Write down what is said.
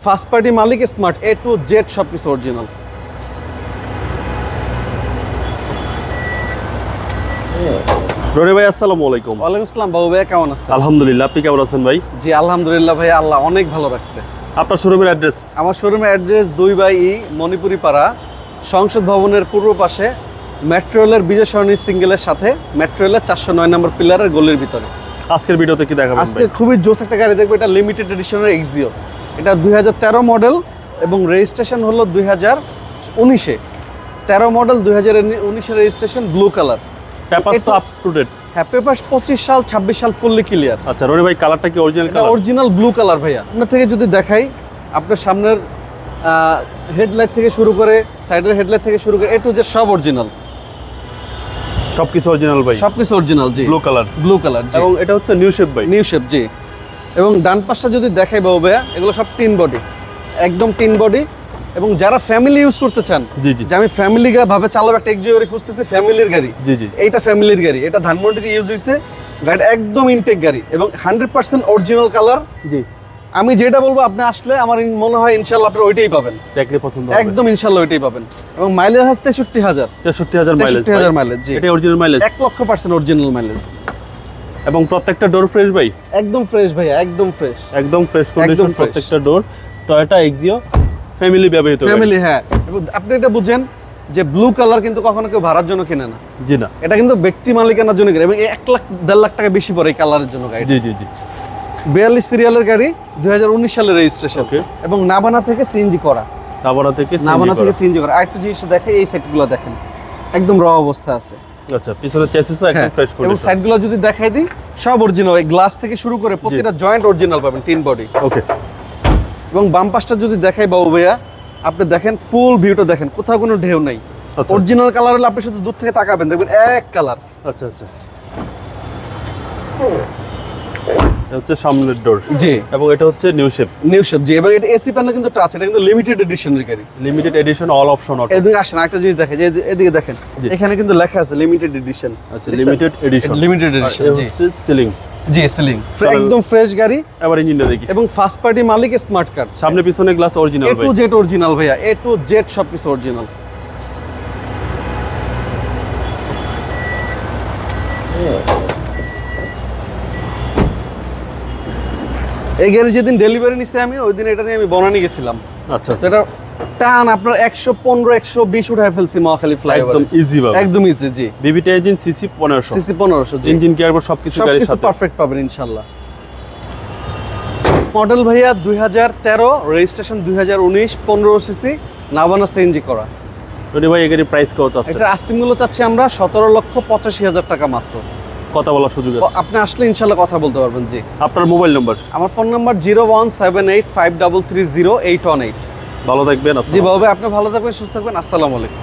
First party মালিক smart A to Z সব কিছু অরিজিনাল রনি ভাই আসসালামু আলাইকুম। ওয়ালাইকুম আসসালাম বাবু ভাইয়া কেমন আছেন? আলহামদুলিল্লাহ আপনি কেমন আছেন ভাই? জি আলহামদুলিল্লাহ ভাইয়া আল্লাহ অনেক ভালো রাখছে। আপনার শোরুমের অ্যাড্রেস আমার শোরুমের অ্যাড্রেস দুই বাই ই মণিপুরি পাড়া সংসদ ভবনের পূর্ব পাশে মেট্রো রেলের বিজয় সরণি সিঙ্গেলের সাথে মেট্রো রেলের চারশো নয় নম্বর পিলারের গলির ভিতরে। আজকের ভিডিওতে কি দেখাবেন আজকে খুবই জোস একটা গাড়ি দেখব এটা লিমিটেড এডিশনের এক্সিও এটা দুই হাজার তেরো মডেল এবং রেজিস্ট্রেশন হলো দুই হাজার উনিশে। তেরো মডেল দুই হাজার উনিশে রেজিস্ট্রেশন ব্লু কালার। পেপারস তো আপ টু ডেট হ্যাঁ পঁচিশ সাল ছাব্বিশ সাল ফুললি ক্লিয়ার আচ্ছা রনি ভাই কালারটা কি original colour? Original blue colour ভাইয়া। আপনার থেকে যদি দেখাই আপনার সামনের হেডলাইট থেকে শুরু করে সাইডের হেডলাইট থেকে শুরু করে এ টু যে সব অরিজিনাল সবকিছু অরিজিনাল ভাই। সবকিছু অরিজিনাল জি। ব্লু কালার ব্লু কালার এবং এটা হচ্ছে নিউ শেপ ভাই। নিউ শেপ জি। এবং ডান পাশটা যদি দেখাই বাবু ভাইয়া এগুলো সব টিন বডি একদম টিন বডি। এবং যারা ফ্যামিলি ইউজ করতে চান জি জি। যে আমি ফ্যামিলি ভাবে চালাবো একটা এক্সিওরি খুঁজতেছি ফ্যামিলির গাড়ি। জি জি। এইটা ফ্যামিলির গাড়ি এটা ধানমন্ডিতে ইউজ হয়েছে গাড়িটা একদম ইনটেক গাড়ি এবং হান্ড্রেড পার্সেন্ট অরিজিনাল কালার জি। আমি যেটা বলব আপনি আসলে আমার মনে হয় ইনশাল্লাহ আপনি ওইটাই পাবেন। দেখলে পছন্দ একদম ইনশাল্লাহ ওইটাই পাবেন। এবং মাইলেজ আছে তেষট্টি হাজার। তেষট্টি হাজার মাইলেজ তেষট্টি হাজার মাইলেজ জি। এটা অরিজিনাল মাইলেজ এক লক্ষ পার্সেন্ট অরিজিনাল মাইলেজ এবং প্রত্যেকটা ডোর ফ্রেশ ভাই? একদম ফ্রেশ ভাইয়া একদম ফ্রেশ একদম ফ্রেশ কন্ডিশন প্রত্যেকটা ডোর টয়োটা এক্সিও ফ্যামিলি ব্যবহৃত ফ্যামিলি হ্যাঁ। এবং আপনি এটা বুঝেন যে ব্লু কালার কিন্তু কখনো কেউ ভাড়ার জন্য কিনে না। জি না। এটা কিন্তু ব্যক্তি মালিকানার জন্য কিনে। এবং এক লাখ দেড় লাখ টাকা বেশি পড়ে এই কালারের জন্য গাড়ি জি জি জি। বিয়াল্লিশ সিরিয়ালের গাড়ি দুই সালের রেজিস্ট্রেশন. এবং নাবানা থেকে সিএনজি করা। নাবানা থেকে নাবানা থেকে। সিএনজি করা। আরেকটা জিনিস দেখে এই সেটগুলো দেখেন। একদম র অবস্থা আছে। আচ্ছা পিছনে চেসিস একদম হ্যাঁ, কন্ডিশন এবং সাইডগুলো যদি দেখাই দিই সব অরিজিনাল এই গ্লাস থেকে শুরু করে প্রতিটা জয়েন্ট অরিজিনাল পাবেন তিন বডি ওকে এবং বাম পাশটা যদি দেখাই বাবু ভাইয়া আপনি দেখেন ফুল ভিউটা দেখেন কোথাও কোনো ঢেউ নাই। আচ্ছা। অরিজিনাল কালার হলে আপনি শুধু দূর থেকে তাকাবেন দেখবেন এক কালার আচ্ছা আচ্ছা। হচ্ছে সামনের ডোর জি। এবং এটা হচ্ছে নিউ শেপ নিউ শেপ জি। এবং এটা এসি প্যানেল কিন্তু টাচ এটা কিন্তু লিমিটেড এডিশনের গাড়ি। Limited edition all option auto এদিকে আসেন একটা জিনিস দেখে যে এদিকে দেখেন এখানে কিন্তু লেখা আছে লিমিটেড এডিশন আচ্ছা লিমিটেড এডিশন লিমিটেড এডিশন জি। সিলিং জি সিলিং একদম ফ্রেশ গাড়ি। এবার ইঞ্জিনটা দেখি। এবং ফার্স্ট পার্টি মালিক স্মার্ট কার্ড সামনে পিছনে glass original A to Z original ভাইয়া। এ টু জেড সব কিছু অরিজিনাল এই গাড়ি যেদিন ডেলিভারি নিচ্ছে আমি ওই দিন এটা নিয়ে আমি বনানি গেছিলাম। আচ্ছা এটা টান আপনার একশো পনেরো একশো বিশ উঠায় ফেলছি মহাখালী ফ্লাইওভার একদম ইজি একদম ইজি জি। বিবিটি ইঞ্জিন সিসি 1500 সিসি পনেরোশো জি। ইঞ্জিন কেয়ার সবকিছু সবকিছু সাথে। পারফেক্ট পাবেন ইনশাল্লাহ। মডেল ভাইয়া দুই হাজার তেরো রেজিস্ট্রেশন দুই হাজার উনিশ পনেরো সিসি নাবানা সিএনজি করা। রনি ভাই গাড়ির প্রাইস কত আছে এটা আস্তিং মূল্য চাচ্ছি আমরা সতেরো লক্ষ পঁচাশি হাজার টাকা মাত্র। কথা বলার সুযোগ আছে। আপনি আসলে ইনশাল্লাহ কথা বলতে পারবেন জি। আপনার মোবাইল নাম্বার? আমার phone number zero one seven eight five double three zero eight one eight. ভালো থাকবেন জি ভাবে বাবা আপনি ভালো থাকবেন সুস্থ থাকবেন আসসালামু আলাইকুম।